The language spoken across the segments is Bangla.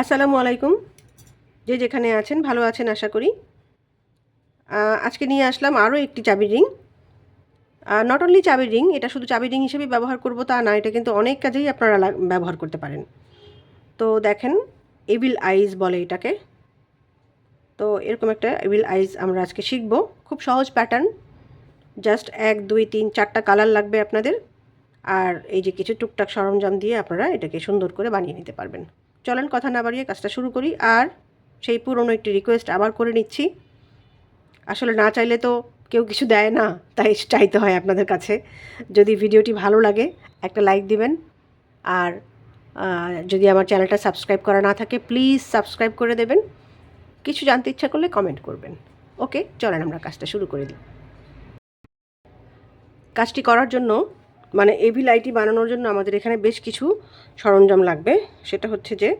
আসসালামু আলাইকুম। যে যেখানে আছেন, ভালো আছেন, আশা করি। আজকে নিয়ে আসলাম আরও একটি চাবির রিং। নট অনলি চাবির রিং, এটা শুধু চাবির রিং হিসেবে ব্যবহার করব তা না, এটা কিন্তু অনেক কাজেই আপনারা ব্যবহার করতে পারেন। তো দেখেন এভিল আইজ বলে এটাকে। তো এরকম একটা এভিল আইজ আমরা আজকে শিখব। খুব সহজ প্যাটার্ন জাস্ট এক, দুই, তিন, চারটা কালার লাগবে আপনাদের। আর এই যে কিছু টুকটাক সরঞ্জাম দিয়ে আপনারা এটাকে সুন্দর করে বানিয়ে নিতে পারবেন। চলেন, কথা না বাড়িয়ে কাজটা শুরু করি। আর সেই পুরনো একটি রিকোয়েস্ট আবার করে নিচ্ছি। আসলে না চাইলে তো কেউ কিছু দেয় না, তাই চাইতে হয় আপনাদের কাছে। যদি ভিডিওটি ভালো লাগে, একটা লাইক দিবেন। আর যদি আমার চ্যানেলটা সাবস্ক্রাইব করা না থাকে প্লিজ সাবস্ক্রাইব করে দেবেন। কিছু জানতে ইচ্ছা করলে কমেন্ট করবেন। ওকে চলেন আমরা কাজটা শুরু করে দিই। কাজটি করার জন্য মানে এভি লাইটি বানানোর জন্য আমাদের এখানে বেশ কিছু সরঞ্জাম লাগবে। সেটা হচ্ছে যে,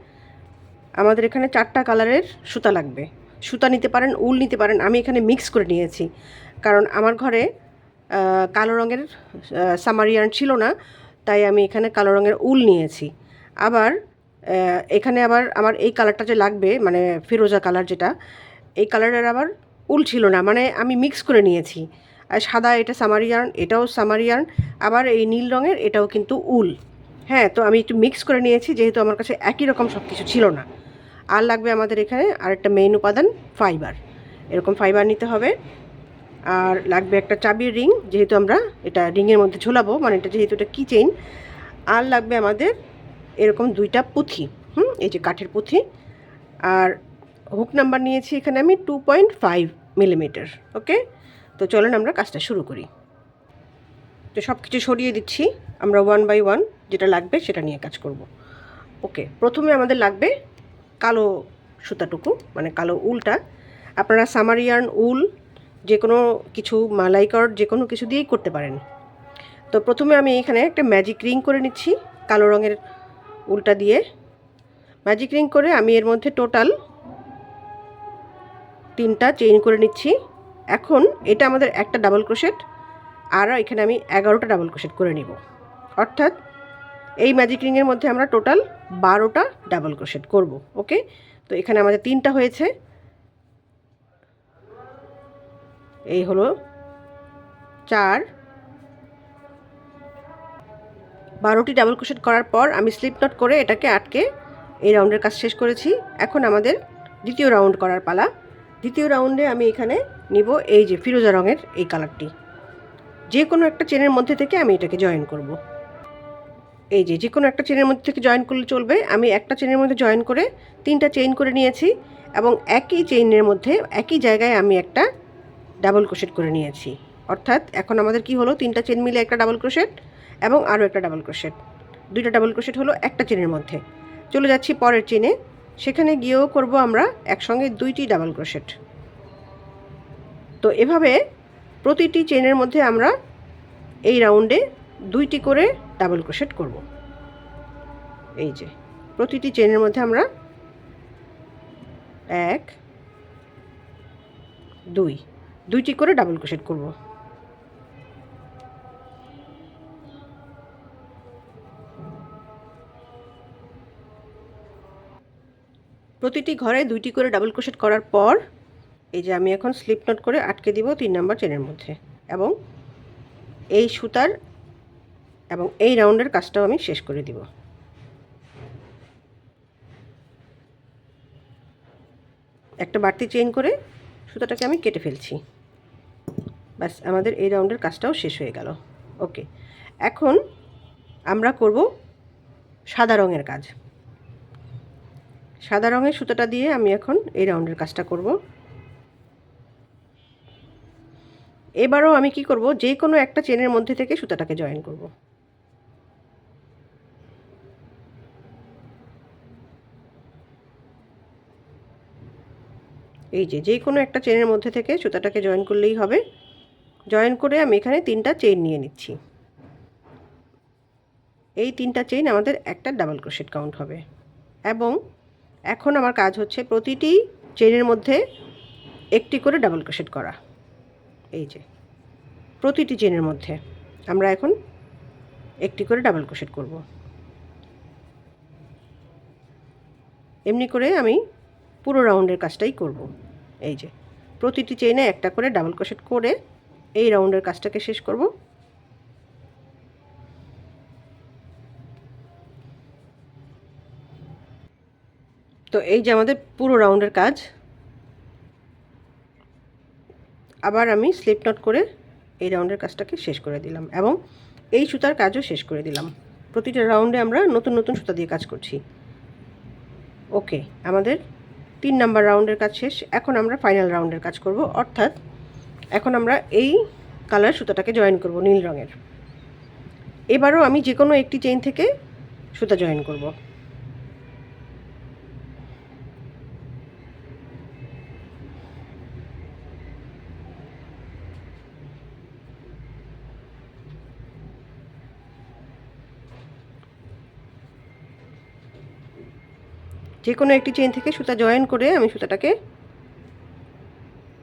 আমাদের এখানে চারটা কালারের সুতা লাগবে। সুতা নিতে পারেন, উল নিতে পারেন, আমি এখানে মিক্স করে নিয়েছি। কারণ আমার ঘরে কালো রঙের সামারিয়ান ছিল না, তাই আমি এখানে কালো রঙের উল নিয়েছি। আবার এখানে আবার আমার এই কালারটা যে লাগবে মানে ফিরোজা কালার যেটা, এই কালারের আবার উল ছিল না মানে আমি মিক্স করে নিয়েছি। সাদা এটা সামারিয়ান এটাও সামারিয়ান আবার এই নীল রঙের এটাও কিন্তু উল। হ্যাঁ তো আমি একটু মিক্স করে নিয়েছি, যেহেতু আমার কাছে একই রকম সব কিছু ছিল না। আর লাগবে আমাদের এখানে আরেকটা মেইন উপাদান ফাইবার এরকম ফাইবার নিতে হবে। আর লাগবে একটা চাবির রিং যেহেতু আমরা এটা রিংয়ের মধ্যে ঝোলাবো মানে এটা যেহেতু এটা কি চেইন আর লাগবে আমাদের এরকম দুইটা পুঁথি, হুম, এই যে কাঠের পুঁথি। আর হুক নাম্বার নিয়েছি এখানে আমি two point five millimetre okay তো চলেন আমরা কাজটা শুরু করি। তো সব কিছু সরিয়ে দিচ্ছি। আমরা ওয়ান বাই ওয়ান যেটা লাগবে সেটা নিয়ে কাজ করব। ওকে প্রথমে আমাদের লাগবে কালো সুতাটুকু মানে কালো উলটা। আপনারা সামারিয়ান উল যে কোনো কিছু মালাইকর যে কোনো কিছু দিয়েই করতে পারেন। তো প্রথমে আমি এখানে একটা ম্যাজিক রিং করে নিচ্ছি, কালো রঙের উলটা দিয়ে। ম্যাজিক রিং করে আমি এর মধ্যে টোটাল তিনটা চেইন করে নিচ্ছি। এখন এটা আমাদের একটা ডাবল ক্রোশেট আর এখানে আমি এগারোটা ডাবল ক্রোশেট করে নিব। অর্থাৎ এই ম্যাজিক রিংয়ের মধ্যে আমরা টোটাল বারোটা ডাবল ক্রোশেট করব, ওকে? তো এখানে আমাদের তিনটা হয়েছে। এই হলো চার। বারোটি ডাবল ক্রোশেট করার পর আমি স্লিপ নট করে এটাকে আটকে এই রাউন্ডের কাজ শেষ করেছি। এখন আমাদের দ্বিতীয় রাউন্ড করার পালা। দ্বিতীয় রাউন্ডে আমি এখানে নিব এই যে ফিরোজা রঙের এই কালারটি। যে কোনো একটা চেনের মধ্যে থেকে আমি এটাকে জয়েন করব। এই যে যে কোনো একটা চেনের মধ্যে থেকে জয়েন করলে চলবে। আমি একটা চেনের মধ্যে জয়েন করে তিনটা চেইন করে নিয়েছি এবং একই চেইনের মধ্যে একই জায়গায় আমি একটা ডাবল ক্রোশেট করে নিয়েছি। অর্থাৎ এখন আমাদের কি হলো? তিনটা চেন মিলে একটা ডাবল ক্রোশেট এবং আরও একটা ডাবল ক্রোশেট দুইটা ডাবল ক্রোশেট হলো একটা চেনের মধ্যে। চলে যাচ্ছি পরের চেনে সেখানে গিয়েও করব আমরা একসঙ্গে দুইটি ডাবল ক্রোশেট তো এভাবে প্রতিটি চেনের মধ্যে আমরা এই রাউন্ডে দুইটি করে ডাবল ক্রোশেট করব। এই যে, প্রতিটি চেনের মধ্যে আমরা এক, দুই, দুইটি করে ডাবল ক্রোশেট করব। প্রতিটি ঘরে দুইটি করে ডাবল ক্রোশেট করার পর এই যে আমি এখন স্লিপ নট করে আটকে দিব তিন নম্বর চেনের মধ্যে। এবং এই সুতার এবং এই রাউন্ডের কাজটাও আমি শেষ করে দিব। একটা বাড়তি চেইন করে সুতাটাকে আমি কেটে ফেলছি। ব্যাস, আমাদের এই রাউন্ডের কাজটাও শেষ হয়ে গেল। ওকে এখন আমরা করব সাদা রঙের কাজ। সাদা রঙের সুতাটা দিয়ে আমি এখন এই রাউন্ডের কাজটা করব। এবারও আমি কি করব? যে কোনো একটা চেনের মধ্যে থেকে সুতাটাকে জয়েন করব। এই যে যে কোনো একটা চেনের মধ্যে থেকে সুতাটাকে জয়েন করলেই হবে। জয়েন করে আমি এখানে তিনটা চেইন নিয়ে নিচ্ছি। এই তিনটা চেইন আমাদের একটা ডাবল ক্রোশেট কাউন্ট হবে। এবং এখন আমার কাজ হচ্ছে প্রতিটি চেনের মধ্যে একটি করে ডাবল ক্রোশেট করা। এই যে, প্রতিটি চেনের মধ্যে আমরা এখন একটি করে ডাবল ক্রোশেট করব। এমনি করে আমি পুরো রাউন্ডের কাজটাই করব। এই যে, প্রতিটি চেনে একটা করে ডাবল ক্রোশেট করে এই রাউন্ডের কাজটাকে শেষ করব। তো এই যে আমাদের পুরো রাউন্ডের কাজ আবার আমি স্লিপ নট করে এই রাউন্ডের কাজটাকে শেষ করে দিলাম এবং এই সুতার কাজও শেষ করে দিলাম। প্রতিটা রাউন্ডে আমরা নতুন নতুন সুতা দিয়ে কাজ করছি। ওকে, আমাদের তিন নাম্বার রাউন্ডের কাজ শেষ। এখন আমরা ফাইনাল রাউন্ডের কাজ করব। অর্থাৎ এখন আমরা এই কালার সুতাটাকে জয়েন করব নীল রঙের। এবারও আমি যে কোনো একটি চেইন থেকে সুতা জয়েন করব। যে কোনো একটি চেইন থেকে সুতা জয়েন করে আমি সুতাটাকে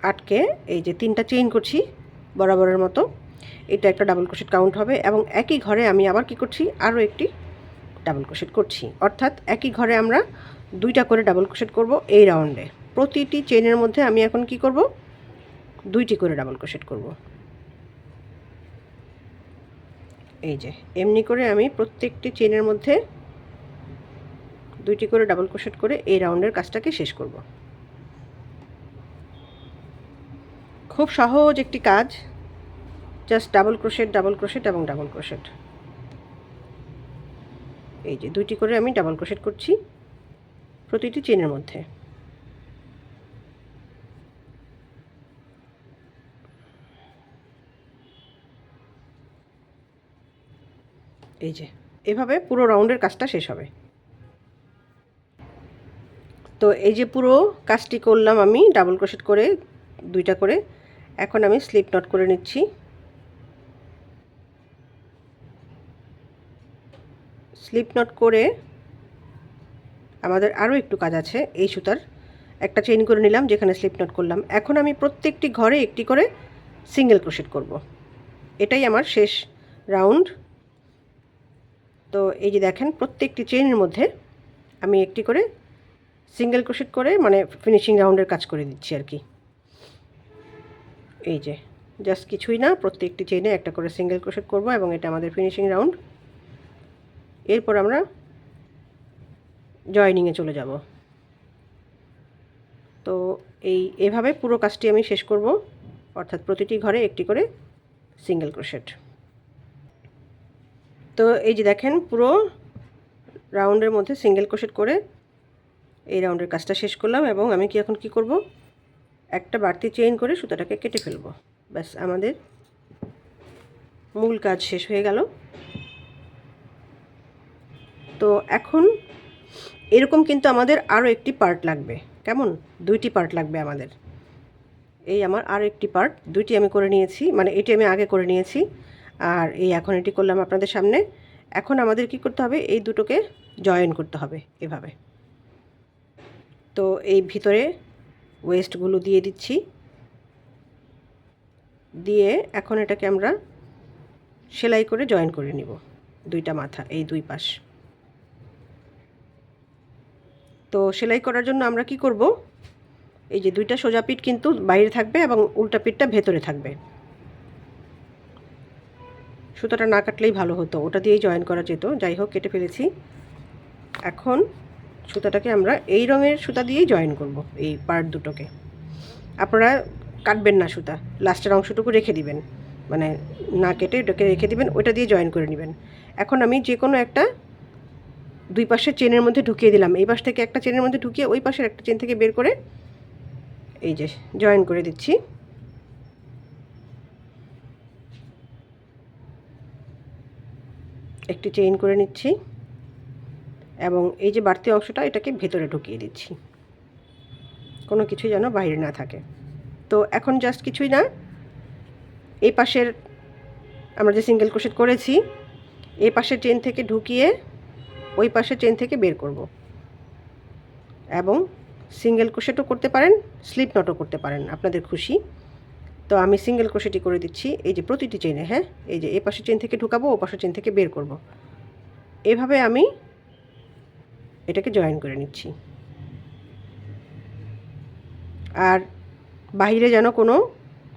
আটকে এই যে তিনটা চেইন করছি বরাবরের মতো, এটা একটা ডাবল ক্রোশেট কাউন্ট হবে এবং একই ঘরে আমি আবার কি করছি? আরও একটি ডাবল ক্রোশেট করছি। অর্থাৎ একই ঘরে আমরা দুইটা করে ডাবল ক্রোশেট করব এই রাউন্ডে প্রতিটি চেইনের মধ্যে আমি এখন কি করব? দুইটি করে ডাবল ক্রোশেট করব। এই যে, এমনি করে আমি প্রত্যেকটি চেইনের মধ্যে দুইটি করে ডাবল ক্রোশেট করে এই রাউন্ডের কাজটাকে শেষ করব। খুব সহজ একটি কাজ। Just double crochet double crochet এবং ডাবল ক্রোশেট এই যে দুইটি করে আমি ডাবল ক্রোশেট করছি প্রতিটি চেনের মধ্যে। এই যে, এভাবে পুরো রাউন্ডের কাজটা শেষ হবে। তো এই যে পুরো কাজটি করলাম আমি ডাবল ক্রোশেট করে, দুইটা করে, এখন আমি স্লিপ নট করে নিচ্ছি। স্লিপ নট করে আমাদের আরও একটু কাজ আছে এই সুতার। একটা চেইন করে নিলাম যেখানে স্লিপ নট করলাম। এখন আমি প্রত্যেকটি ঘরে একটি করে সিঙ্গেল ক্রোশেট করব। এটাই আমার শেষ রাউন্ড তো এই যে দেখেন, প্রত্যেকটি চেইনের মধ্যে আমি একটি করে সিঙ্গেল ক্রোশেট করে মানে ফিনিশিং রাউন্ডের কাজ করে দিচ্ছি আর কি। এই যে জাস্ট কিছুই না, প্রত্যেকটি চেইনে একটা করে সিঙ্গেল ক্রোশেট করব এবং এটা আমাদের ফিনিশিং রাউন্ড এরপর আমরা জয়নিংয়ে চলে যাব। তো এই, এভাবে পুরো কাজটি আমি শেষ করব, অর্থাৎ প্রতিটি ঘরে একটি করে সিঙ্গেল ক্রোশেট তো এই যে দেখেন, পুরো রাউন্ডের মধ্যে সিঙ্গেল ক্রোশেট করে এই রাউন্ডের কাজটা শেষ করলাম এবং আমি কি এখন কি করব? একটা বাড়তি চেইন করে সুতাটাকে কেটে ফেলব। ব্যাস, আমাদের মূল কাজ শেষ হয়ে গেল। তো এখন এরকম কিন্তু আমাদের আরও একটি পার্ট লাগবে। কেমন? দুইটি পার্ট লাগবে আমাদের। এই আমার আরও একটি পার্ট দুইটি আমি করে নিয়েছি মানে এটি আমি আগে করে নিয়েছি, আর এই এখন এটি করলাম আপনাদের সামনে। এখন আমাদের কি করতে হবে? এই দুটোকে জয়েন করতে হবে এভাবে। তো এই ভিতরে ওয়েস্টগুলো দিয়ে দিচ্ছি। দিয়ে এখন এটাকে আমরা সেলাই করে জয়েন করে নিব দুইটা মাথা, এই দুই পাশ। তো সেলাই করার জন্য আমরা কি করব? এই যে দুইটা সোজা পিঠ কিন্তু বাইরে থাকবে এবং উল্টা পিঠটা ভেতরে থাকবে। সুতোটা না কাটলেই ভালো হতো, ওটা দিয়েই জয়েন করা যেত। যাই হোক, কেটে ফেলেছি। এখন সুতাটাকে আমরা এই রঙের সুতা দিয়েই জয়েন করব, এই পার্ট দুটোকে। আপনারা কাটবেন না সুতা লাস্টের অংশটুকু রেখে দিবেন। মানে না কেটে ওটাকে রেখে দিবেন ওইটা দিয়ে জয়েন করে নেবেন। এখন আমি যে কোনো একটা দুই পাশের চেনের মধ্যে ঢুকিয়ে দিলাম। এই পাশ থেকে একটা চেনের মধ্যে ঢুকিয়ে ওই পাশের একটা চেন থেকে বের করে এই যে জয়েন করে দিচ্ছি। একটি চেইন করে নিচ্ছি। এবং এই যে বাড়তি অংশটা, এটাকে ভেতরে ঢুকিয়ে দিচ্ছি। কোনো কিছুই যেন বাইরে না থাকে। তো এখন জাস্ট কিছুই না। এই পাশের আমরা যে সিঙ্গেল ক্রোশেট করেছি, এই পাশের চেন থেকে ঢুকিয়ে ওই পাশের চেন থেকে বের করব। এবং সিঙ্গেল ক্রোশেটও করতে পারেন স্লিপ নটও করতে পারেন, আপনাদের খুশি। তো আমি সিঙ্গেল ক্রোশেটই করে দিচ্ছি। এই যে প্রতিটি চেনে হ্যাঁ? এই যে এ পাশের চেন থেকে ঢুকাবো, ও পাশের চেন থেকে বের করব। এভাবে আমি এটাকে জয়েন করে নিচ্ছি। আর বাইরে যেন কোনো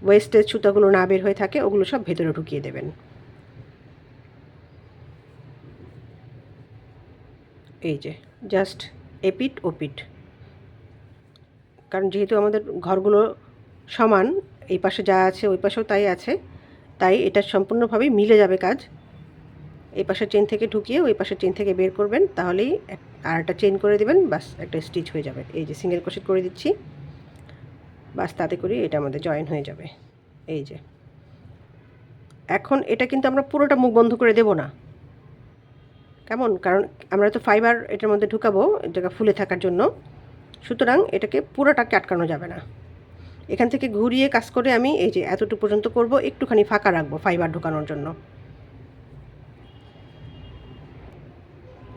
ওয়েস্টেজ সুতাগুলো না বের হয়ে থাকে, ওগুলো সব ভেতরে ঢুকিয়ে দেবেন। এই যে জাস্ট এপিট ওপিট কারণ যেহেতু আমাদের ঘরগুলো সমান, এই পাশে যা আছে, ওই পাশেও তাই আছে, তাই এটা সম্পূর্ণভাবেই মিলে যাবে কাজ। এই পাশের চেন থেকে ঢুকিয়ে ওই পাশের চেন থেকে বের করবেন, তাহলেই আর একটা চেন করে দেবেন, বাস একটা স্টিচ হয়ে যাবে। এই যে সিঙ্গেল ক্রোশেট করে দিচ্ছি, বাস তাতে করে এটা আমাদের জয়েন হয়ে যাবে। এই যে। এখন এটা কিন্তু আমরা পুরোটা মুখ বন্ধ করে দেব না। কেমন? কারণ আমরা তো ফাইবার এটার মধ্যে ঢুকাবো, এটাকে ফুলে থাকার জন্য। সুতরাং এটাকে পুরোটাকে আটকানো যাবে না। এখান থেকে ঘুরিয়ে কাজ করে আমি এই যে এতটুকু পর্যন্ত করব, একটুখানি ফাঁকা রাখব ফাইবার ঢোকানোর জন্য।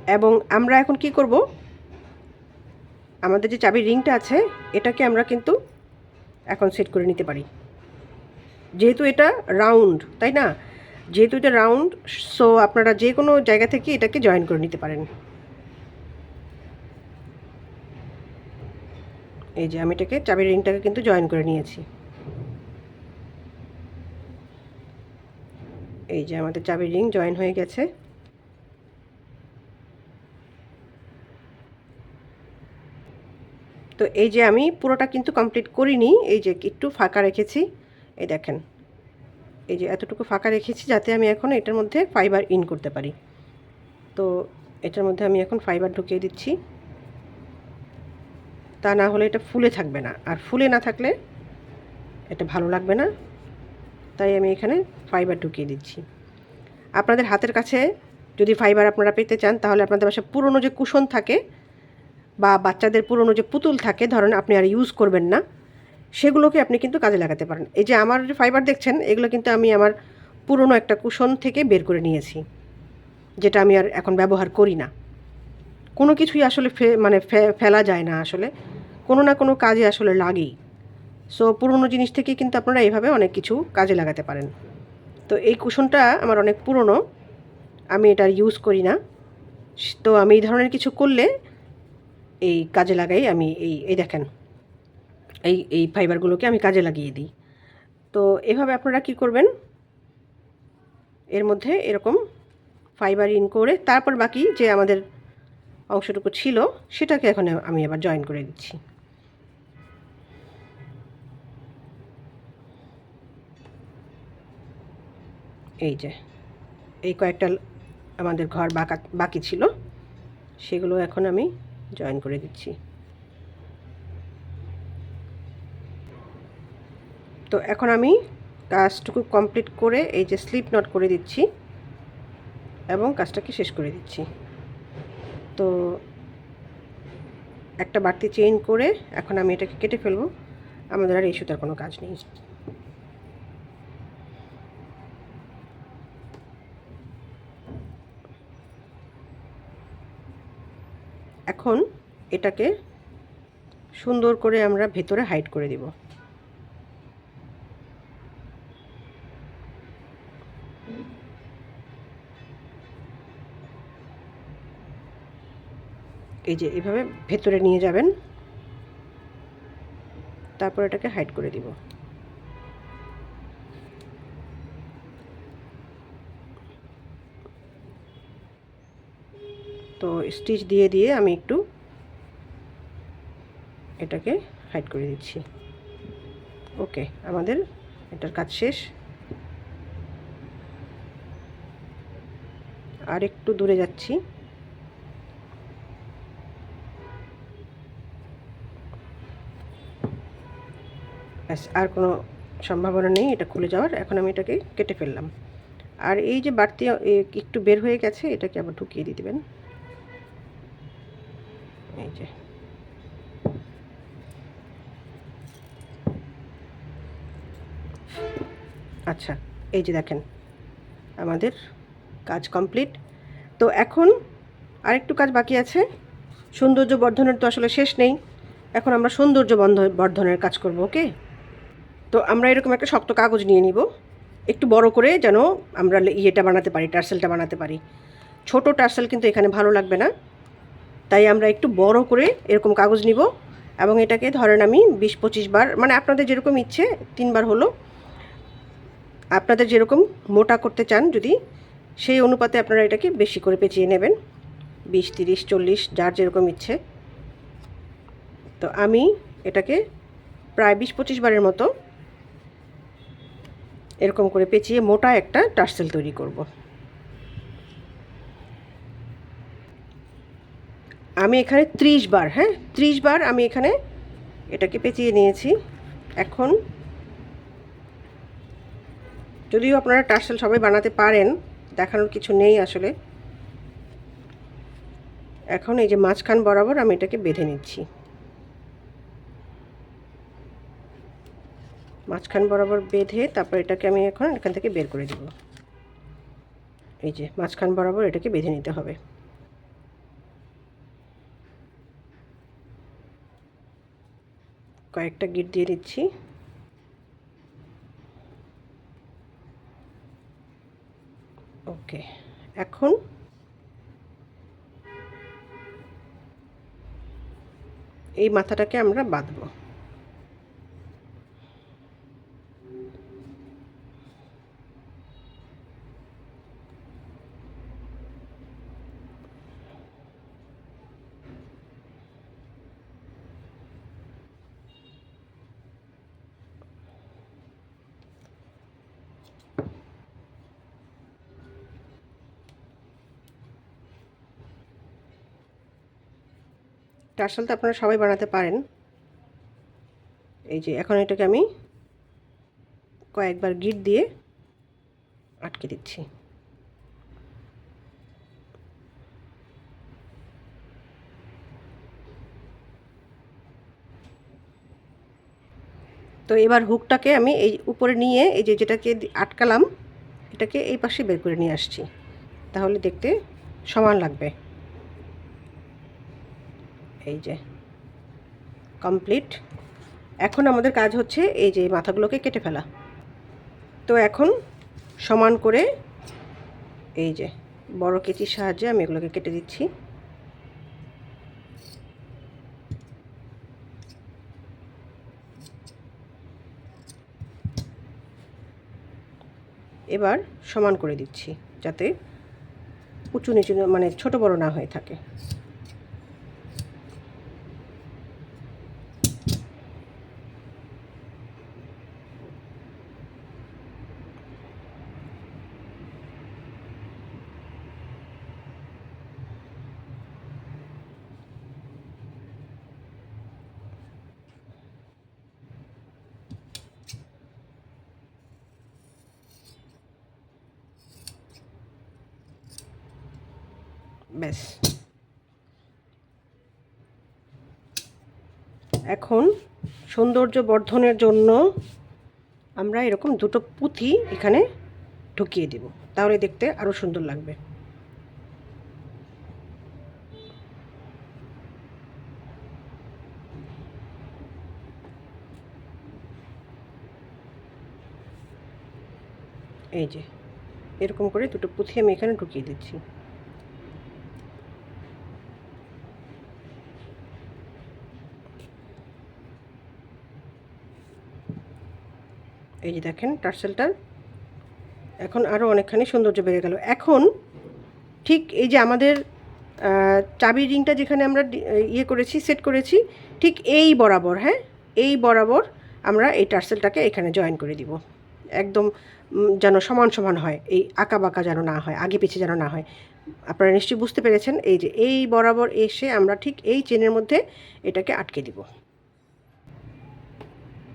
এবং আমরা এখন কি করব? আমাদের যে চাবির রিংটা আছে, এটাকে আমরা কিন্তু এখন সেট করে নিতে পারি। যেহেতু এটা রাউন্ড, তাই না? যেহেতু এটা রাউন্ড, সো আপনারা যে কোনো জায়গা থেকে এটাকে জয়েন করে নিতে পারেন। এই যে আমি এটাকে, চাবির রিংটাকে কিন্তু জয়েন করে নিয়েছি। এই যে আমাদের চাবির রিং জয়েন হয়ে গেছে। তো এই যে আমি পুরোটা কিন্তু কমপ্লিট করিনি, এই যে একটু ফাঁকা রেখেছি, এই দেখেন। এই যে এতটুকু ফাঁকা রেখেছি যাতে আমি এখন এটার মধ্যে ফাইবার ইন করতে পারি। তো এটার মধ্যে আমি এখন ফাইবার ঢুকিয়ে দিচ্ছি। তা না হলে এটা ফুলে থাকবে না। আর ফুলে না থাকলে এটা ভালো লাগবে না। তাই আমি এখানে ফাইবার ঢুকিয়ে দিচ্ছি। আপনাদের হাতের কাছে যদি ফাইবার আপনারা পেতে চান, তাহলে আপনাদের বাসায় পুরনো যে কুশন থাকে বা বাচ্চাদের পুরনো যে পুতুল থাকে, ধরেন আপনি আর ইউজ করবেন না, সেগুলোকে আপনি কিন্তু কাজে লাগাতে পারেন। এই যে আমার যে ফাইবার দেখছেন, এগুলো কিন্তু আমি আমার পুরনো একটা কুশন থেকে বের করে নিয়েছি, যেটা আমি আর এখন ব্যবহার করি না। কোনো কিছুই আসলে মানে ফেলা যায় না আসলে, কোনো না কোনো কাজে আসলে লাগেই। সো পুরনো জিনিস থেকে কিন্তু আপনারা এইভাবে অনেক কিছু কাজে লাগাতে পারেন। তো এই কুশনটা আমার অনেক পুরনো, আমি এটা ইউজ করি না। তো আমি এই ধরনের কিছু করলে এই কাজে লাগাই আমি এই এই দেখেন। এই এই ফাইবারগুলোকে আমি কাজে লাগিয়ে দিই। তো এভাবে আপনারা কি করবেন? এর মধ্যে এরকম ফাইবার ইন করে তারপর বাকি যে আমাদের অংশটুকু ছিল, সেটাকে এখন আমি আবার জয়েন করে দিচ্ছি। এই যে, এই কয়েকটা আমাদের ঘর বাঁকা, বাকি ছিল, সেগুলো এখন আমি জয়েন করে দিচ্ছি। তো এখন আমি কাজটুকু কমপ্লিট করে এই যে স্লিপ নট করে দিচ্ছি এবং কাজটাকে শেষ করে দিচ্ছি। তো একটা বাড়তি চেইন করে এখন আমি এটাকে কেটে ফেলব। আমাদের আর এই সুতার কোনো কাজ নেই। এখন এটাকে সুন্দর করে আমরা ভেতরে হাইড করে দিব। এই যে এভাবে ভেতরে নিয়ে যাবেন, তারপর এটাকে হাইড করে দিব। তো স্টিচ দিয়ে দিয়ে আমি একটু এটাকে হাইড করে দিচ্ছি। ওকে আমাদের এটার কাজ শেষ। আর একটু দূরে যাচ্ছি। ব্যাস, আর কোনো সম্ভাবনা নেই, এটা খুলে যাওয়ার। এখন আমি এটাকে কেটে ফেললাম। আর এই যে বাড়তি একটু বের হয়ে গেছে, এটাকে আবার ঢুকিয়ে দিয়ে দেবেন এই যে আচ্ছা এই যে দেখেন, আমাদের কাজ কমপ্লিট তো এখন আরেকটু কাজ বাকি আছে। সৌন্দর্য বর্ধনের তো আসলে শেষ নেই। এখন আমরা সৌন্দর্য বন্ধ, বর্ধনের কাজ করব ওকে তো আমরা এরকম একটা শক্ত কাগজ নিয়ে নিব। একটু বড় করে যেন আমরা ইয়েটা বানাতে পারি, টার্সেলটা বানাতে পারি। ছোট টার্সেল কিন্তু এখানে ভালো লাগবে না। তাই আমরা একটু বড় করে এরকম কাগজ নিব। এবং এটাকে ধরেন আমি বিশ পঁচিশ বার মানে আপনাদের যেরকম ইচ্ছে, তিনবার হলো। আপনাদের যেরকম মোটা করতে চান যদি, সেই অনুপাতে আপনারা এটাকে বেশি করে পেঁচিয়ে নেবেন। বিশ, তিরিশ, চল্লিশ, যার যেরকম ইচ্ছে। তো আমি এটাকে প্রায় বিশ, পঁচিশ বারের মতো এরকম করে পেঁচিয়ে মোটা একটা টার্সেল তৈরি করব। আমি এখানে ত্রিশ বার হ্যাঁ? ত্রিশ বার আমি এখানে এটাকে পেঁচিয়ে নিয়েছি। এখন যদিও আপনারা টার্সেল সবাই বানাতে পারেন, দেখানোর কিছু নেই আসলে। এখন এই যে মাঝখান বরাবর আমি এটাকে বেঁধে নিচ্ছি। মাঝখান বরাবর বেঁধে তারপর এটাকে আমি এখন এখান থেকে বের করে দেব। এই যে মাঝখান বরাবর এটাকে বেঁধে নিতে হবে। কয়েকটা গিট দিয়ে দিচ্ছি। ওকে এখন? এই মাথাটাকে আমরা বাঁধবো। টার্সেল তো আপনারা সবাই বানাতে পারেন। এই যে এখন এটাকে আমি কয়েকবার গিট দিয়ে আটকে দিচ্ছি। তো এবার হুকটাকে আমি এই উপরে নিয়ে এই যে যেটাকে আটকালাম, এটাকে এই পাশে বের করে নিয়ে আসছি। তাহলে দেখতে সমান লাগবে। এই যে কমপ্লিট এখন আমাদের কাজ হচ্ছে এই যে মাথাগুলোকে কেটে ফেলা। তো এখন সমান করে এই যে বড় কেচির সাহায্যে আমি এগুলোকে কেটে দিচ্ছি। এবার সমান করে দিচ্ছি যাতে উঁচু নিচু মানে ছোট বড় না হয়ে থাকে। ব্যাস। এখন সৌন্দর্য বর্ধনের জন্য আমরা এরকম দুটো পুঁথি এখানে ঢুকিয়ে দেব। তাহলে দেখতে আরও সুন্দর লাগবে। এই যে, এরকম করে দুটো পুঁথি আমি এখানে ঢুকিয়ে দিচ্ছি। এই যে দেখেন টার্সেলটার এখন আরও অনেকখানি সৌন্দর্য বেড়ে গেল। এখন ঠিক এই যে আমাদের চাবি রিংটা যেখানে আমরা ইয়ে করেছি, সেট করেছি, ঠিক এই বরাবর হ্যাঁ? এই বরাবর আমরা এই টার্সেলটাকে এখানে জয়েন করে দিব। একদম যেন সমান সমান হয়, এই আঁকা বাঁকা যেন না হয়, আগে পিছিয়ে যেন না হয়। আপনারা নিশ্চয়ই বুঝতে পেরেছেন, এই যে এই বরাবর এসে আমরা ঠিক এই চেনের মধ্যে এটাকে আটকে দিব।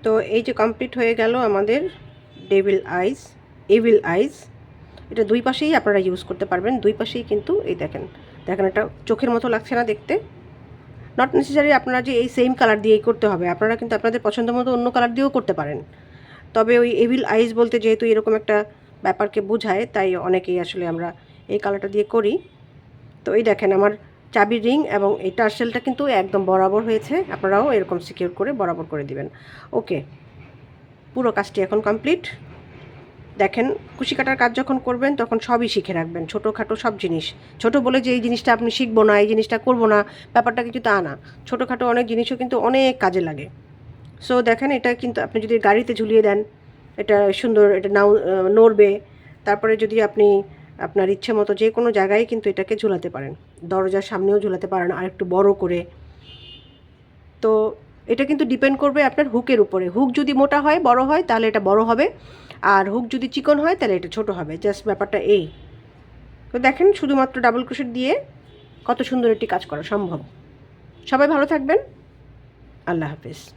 তো এই যে কমপ্লিট হয়ে গেল আমাদের ডেভিল আইস এভিল আইস এটা দুই পাশেই আপনারা ইউজ করতে পারবেন, দুই পাশেই কিন্তু এই দেখেন দেখেন এটা চোখের মতো লাগছে না দেখতে। নট নেসেসারি আপনারা যে এই সেম কালার দিয়েই করতে হবে, আপনারা কিন্তু আপনাদের পছন্দ মতো অন্য কালার দিয়েও করতে পারেন। তবে ওই এভিল আইস বলতে যেহেতু এরকম একটা ব্যাপারকে বোঝায়, তাই অনেকেই আসলে আমরা এই কালারটা দিয়ে করি। তো এই দেখেন আমার চাবির রিং এবং এই টার্সেলটা কিন্তু একদম বরাবর হয়েছে। আপনারাও এরকম সিকিউর করে বরাবর করে দিবেন। ওকে, পুরো কাজটি এখন কমপ্লিট দেখেন কুশি কাটার কাজ যখন করবেন, তখন সবই শিখে রাখবেন। ছোটোখাটো সব জিনিস। ছোট বলে যে এই জিনিসটা আপনি শিখব না, এই জিনিসটা করব না, ব্যাপারটা কিছু তা না। ছোটোখাটো অনেক জিনিসও কিন্তু অনেক কাজে লাগে। সো দেখেন, এটা কিন্তু আপনি যদি গাড়িতে ঝুলিয়ে দেন, এটা সুন্দর, এটা নাও নড়বে। তারপরে যদি আপনি আপনার ইচ্ছে মতো যে কোনো জায়গায় কিন্তু এটাকে ঝুলাতে পারেন। দরজার সামনেও ঝুলাতে পারেন, আর একটু বড় করে। তো এটা কিন্তু ডিপেন্ড করবে আপনার হুকের উপরে। হুক যদি মোটা হয়, বড় হয়, তাহলে এটা বড় হবে। আর হুক যদি চিকন হয়, তাহলে এটা ছোট হবে। জাস্ট ব্যাপারটা এই। তো দেখেন, শুধুমাত্র ডাবল ক্রোশেট দিয়ে কত সুন্দর একটি কাজ করা সম্ভব। সবাই ভালো থাকবেন। আল্লাহ হাফিজ।